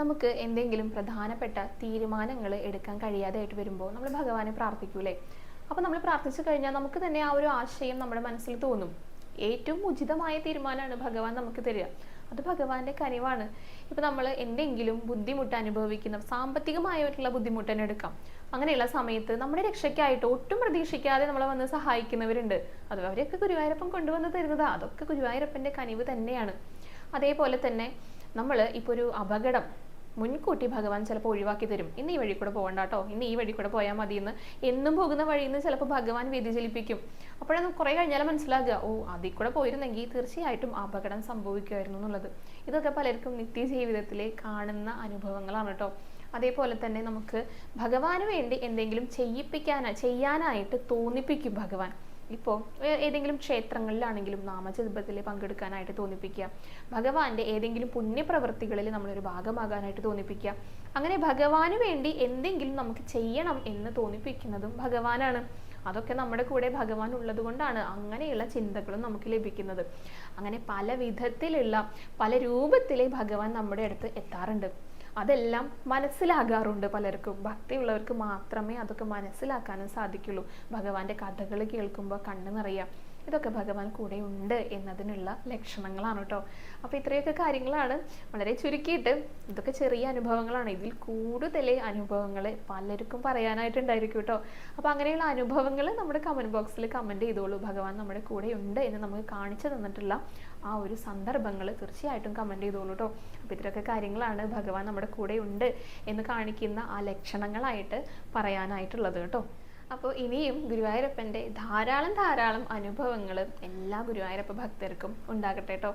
നമുക്ക് എന്തെങ്കിലും പ്രധാനപ്പെട്ട തീരുമാനങ്ങൾ എടുക്കാൻ കഴിയാതെയായിട്ട് വരുമ്പോൾ നമ്മൾ ഭഗവാനെ പ്രാർത്ഥിക്കൂലേ? അപ്പോൾ നമ്മൾ പ്രാർത്ഥിച്ചു കഴിഞ്ഞാൽ നമുക്ക് തന്നെ ആ ഒരു ആശയം നമ്മുടെ മനസ്സിൽ തോന്നും. ഏറ്റവും ഉചിതമായ തീരുമാനമാണ് ഭഗവാൻ നമുക്ക് തരിക. അത് ഭഗവാന്റെ കനിവാണ്. ഇപ്പൊ നമ്മൾ എന്തെങ്കിലും ബുദ്ധിമുട്ട് അനുഭവിക്കുന്ന സാമ്പത്തികമായിട്ടുള്ള ബുദ്ധിമുട്ട് തന്നെ എടുക്കാം. അങ്ങനെയുള്ള സമയത്ത് നമ്മുടെ രക്ഷയ്ക്കായിട്ട് ഒട്ടും പ്രതീക്ഷിക്കാതെ നമ്മളെ വന്ന് സഹായിക്കുന്നവരുണ്ട്. അത് അവരെയൊക്കെ ഗുരുവായൂരപ്പൻ കൊണ്ടുവന്ന് തരുന്നതാ. അതൊക്കെ ഗുരുവായൂരപ്പന്റെ കനിവ് തന്നെയാണ്. അതേപോലെ തന്നെ നമ്മൾ ഇപ്പോൾ ഒരു അപകടം മുൻകൂട്ടി ഭഗവാൻ ചിലപ്പോൾ ഒഴിവാക്കി തരും. ഇന്ന് ഈ വഴി കൂടെ പോകണ്ട കേട്ടോ ഇന്ന് ഈ വഴി കൂടെ പോയാൽ മതി എന്ന് എന്നും പോകുന്ന വഴിയിൽ നിന്ന് ചിലപ്പോൾ ഭഗവാൻ വ്യതിചലിപ്പിക്കും. അപ്പോഴാണ് കുറേ കഴിഞ്ഞാൽ മനസ്സിലാകുക ഓ അതിൽ കൂടെ പോയിരുന്നെങ്കിൽ തീർച്ചയായിട്ടും അപകടം സംഭവിക്കുമായിരുന്നു എന്നുള്ളത്. ഇതൊക്കെ പലർക്കും നിത്യജീവിതത്തിൽ കാണുന്ന അനുഭവങ്ങളാണ് കേട്ടോ അതേപോലെ തന്നെ നമുക്ക് ഭഗവാന് വേണ്ടി എന്തെങ്കിലും ചെയ്യിപ്പിക്കാനാ ചെയ്യാനായിട്ട് തോന്നിപ്പിക്കും ഭഗവാൻ. ഇപ്പോൾ ഏതെങ്കിലും ക്ഷേത്രങ്ങളിലാണെങ്കിലും നാമജപത്തിൽ പങ്കെടുക്കാനായിട്ട് തോന്നിപ്പിക്കുക. ഭഗവാന്റെ ഏതെങ്കിലും പുണ്യപ്രവൃത്തികളിൽ നമ്മളൊരു ഭാഗമാകാനായിട്ട് തോന്നിപ്പിക്കുക. അങ്ങനെ ഭഗവാന് വേണ്ടി എന്തെങ്കിലും നമുക്ക് ചെയ്യണം എന്ന് തോന്നിപ്പിക്കുന്നതും ഭഗവാനാണ്. അതൊക്കെ നമ്മുടെ കൂടെ ഭഗവാൻ ഉള്ളത് കൊണ്ടാണ് അങ്ങനെയുള്ള ചിന്തകളും നമുക്ക് ലഭിക്കുന്നത്. അങ്ങനെ പല വിധത്തിലുള്ള പല രൂപത്തിലെ ഭഗവാൻ നമ്മുടെ അടുത്ത് എത്താറുണ്ട്. അതെല്ലാം മനസ്സിലാകാറുണ്ട് പലർക്കും. ഭക്തിയുള്ളവർക്ക് മാത്രമേ അതൊക്കെ മനസ്സിലാക്കാനും സാധിക്കുള്ളൂ. ഭഗവാന്റെ കഥകൾ കേൾക്കുമ്പോൾ കണ്ണു നിറയാം. ഇതൊക്കെ ഭഗവാൻ കൂടെ ഉണ്ട് എന്നതിനുള്ള ലക്ഷണങ്ങളാണ് കേട്ടോ. അപ്പോൾ ഇത്രയൊക്കെ കാര്യങ്ങളാണ് വളരെ ചുരുക്കിയിട്ട്. ഇതൊക്കെ ചെറിയ അനുഭവങ്ങളാണ്. ഇതിൽ കൂടുതൽ അനുഭവങ്ങൾ പലർക്കും പറയാനായിട്ടുണ്ടായിരിക്കും കേട്ടോ. അപ്പോൾ അങ്ങനെയുള്ള അനുഭവങ്ങൾ നമ്മുടെ കമന്റ് ബോക്സിൽ കമന്റ് ചെയ്തോളൂ. ഭഗവാൻ നമ്മുടെ കൂടെ ഉണ്ട് എന്ന് നമുക്ക് കാണിച്ചു തന്നിട്ടുള്ള ആ ഒരു സന്ദർഭങ്ങൾ തീർച്ചയായിട്ടും കമന്റ് ചെയ്തോളൂ കേട്ടോ. അപ്പോൾ ഇത്രയൊക്കെ കാര്യങ്ങളാണ് ഭഗവാൻ നമ്മുടെ കൂടെ ഉണ്ട് എന്ന് കാണിക്കുന്ന ആ ലക്ഷണങ്ങളായിട്ട് പറയാനായിട്ടുള്ളത് കേട്ടോ. അപ്പോൾ ഇനിയും ഗുരുവായൂരപ്പന്റെ ധാരാളം ധാരാളം അനുഭവങ്ങൾ എല്ലാ ഗുരുവായൂരപ്പ ഭക്തർക്കും ഉണ്ടാകട്ടെ കേട്ടോ